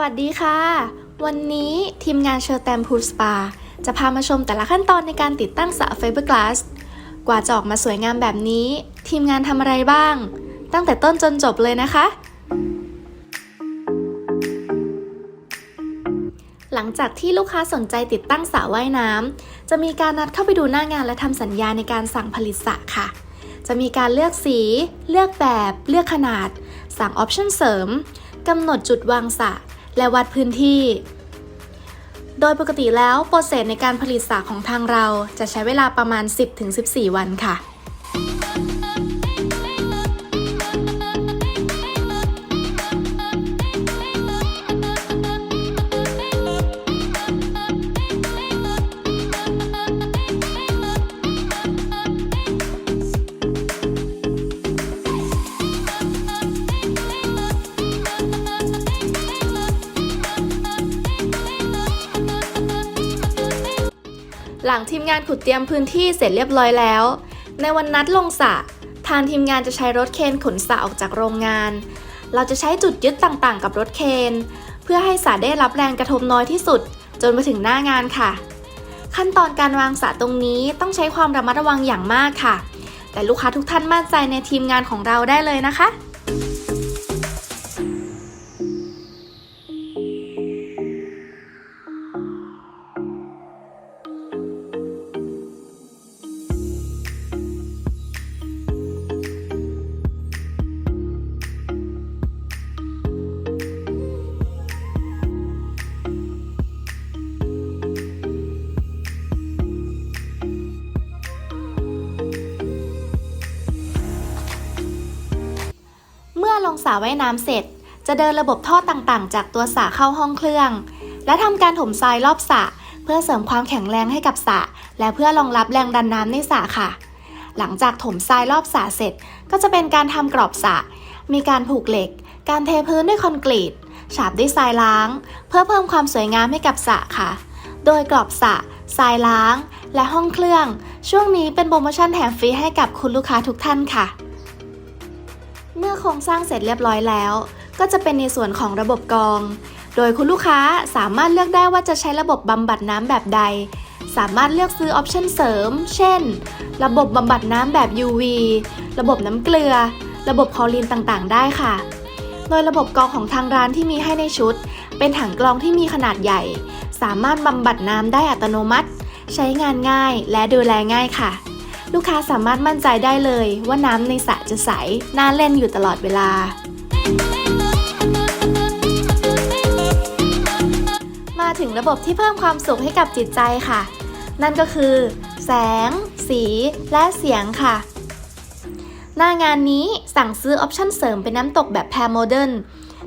วัสดีค่ะ วันนี้ทีมงานเชอร์แตมพูลสปา จะพามาชมแต่ละขั้นตอนในการติดตั้งสระไฟเบอร์กลาส กว่าจะออกมาสวยงามแบบนี้ ทีมงานทำอะไรบ้าง ตั้งแต่ต้นจนจบเลยนะคะ หลังจากที่ลูกค้าสนใจติดตั้งสระว่ายน้ำจะมีการนัดเข้าไปดูหน้างานและทำสัญญาในการสั่งผลิตสระค่ะ จะมีการเลือกสี เลือกแบบ เลือกขนาด สั่งออปชั่นเสริมกำหนดจุดวางสระ และวัดพื้นที่ โดยปกติแล้วโปรเซสในการผลิตสากของทางเราจะใช้เวลาประมาณ 10-14 วันค่ะ หลังทีมงานขุดเตรียมพื้นที่เสร็จเรียบร้อยแล้ว ในวันนัดลงสระทางทีมงานจะใช้รถเคนขนสระออกจากโรงงาน เราจะใช้จุดยึดต่างๆ กับรถเคน เพื่อให้สระได้รับแรงกระทบน้อยที่สุด จนมาถึงหน้างานค่ะ ขั้นตอนการวางสระตรงนี้ต้องใช้ความระมัดระวังอย่างมากค่ะ แต่ลูกค้าทุกท่านมั่นใจในทีมงานของเราได้เลยนะคะ สระว่ายน้ำเสร็จ จะเดินระบบท่อต่างๆ จากตัวสระเข้าห้องเครื่อง และทำการถมทรายรอบสระเพื่อเสริมความแข็งแรงให้กับสระและเพื่อรองรับแรงดันน้ำในสระค่ะ หลังจากถมทรายรอบสระเสร็จ ก็จะเป็นการทำกรอบสระมีการผูกเหล็ก การเทพื้นด้วยคอนกรีตฉาบด้วยทรายล้าง เพื่อเพิ่มความสวยงามให้กับสระค่ะ โดยกรอบสระทรายล้าง และห้องเครื่อง ช่วงนี้เป็นโปรโมชั่นแถมฟรีให้กับคุณลูกค้าทุกท่านค่ะ มื่อโครงสร้างเสร็จเรียบร้อยแล้ว ก็จะเป็นในส่วนของระบบกรอง โดยคุณลูกค้าสามารถเลือกได้ว่าจะใช้ระบบบำบัดน้ำแบบใด สามารถเลือกซื้อออปชั่นเสริม เช่น ระบบบำบัดน้ำแบบ UV ระบบน้ำเกลือ ระบบคอรีนต่างๆ ได้ค่ะ โดยระบบกรองของทางร้านที่มีให้ในชุด เป็นถังกรองที่มีขนาดใหญ่ สามารถบำบัดน้ำได้อัตโนมัติ ใช้งานง่ายและดูแลง่ายค่ะ ลูกค้าสามารถมั่นใจได้เลยว่าน้ำในสระจะใส น่าเล่นอยู่ตลอดเวลา มาถึงระบบที่เพิ่มความสุขให้กับจิตใจค่ะ นั่นก็คือ แสง สี และเสียงค่ะ หน้างานนี้สั่งซื้อออปชั่นเสริมเป็นน้ำตกแบบแพรโมเดิร์น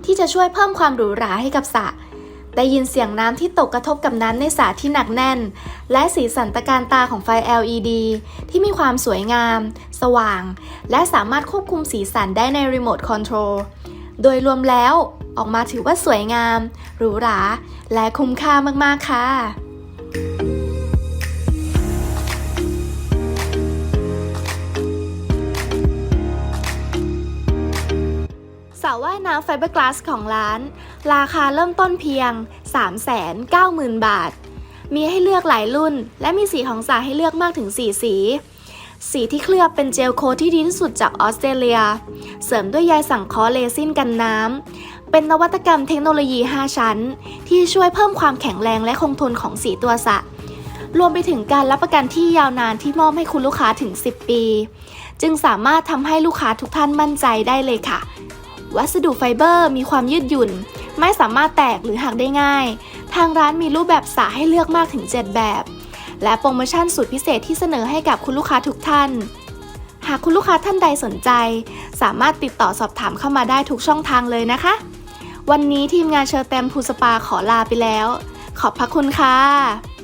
ที่จะช่วยเพิ่มความหรูหราให้กับสระ ได้ยินเสียงน้ำที่ตกกระทบกับน้ำในสระที่หนักแน่น และสีสันตะการตาของไฟ LED ที่มีความสวยงาม สว่าง และสามารถควบคุมสีสันได้ในรีโมทคอนโทรลโดยรวมแล้วออกมาถือว่าสวยงาม หรูหรา และคุ้มค่ามากๆค่ะ ระว่ายน้ำไฟเบอร์กลาสของร้าน ราคาเริ่มต้นเพียง 390,000 บาท มีให้เลือกหลายรุ่น และมีสีของสระให้เลือกมากถึง 4 สี สีที่เคลือบเป็นเจลโคที่ดีที่สุดจากออสเตรเลีย เสริมด้วยใยสังเคราะห์เลซินกันน้ำ เป็นนวัตกรรมเทคโนโลยี 5 ชั้น ที่ช่วยเพิ่มความแข็งแรงและคงทนของสีตัวสระรวมไปถึงการรับประกันที่ยาวนานที่มอบให้คุณลูกค้าถึง 10 ปี จึงสามารถทำให้ลูกค้าทุกท่านมั่นใจได้เลยค่ะ วัสดุไฟเบอร์มีความยืดหยุ่น ไม่สามารถแตกหรือหักได้ง่าย ทางร้านมีรูปแบบสระให้เลือกมากถึง 7 แบบ และโปรโมชั่นสุดพิเศษที่เสนอให้กับคุณลูกค้าทุกท่าน หากคุณลูกค้าท่านใดสนใจ สามารถติดต่อสอบถามเข้ามาได้ทุกช่องทางเลยนะคะ วันนี้ทีมงานเชอร์แตมพูสปาขอลาไปแล้ว ขอบพระคุณค่ะ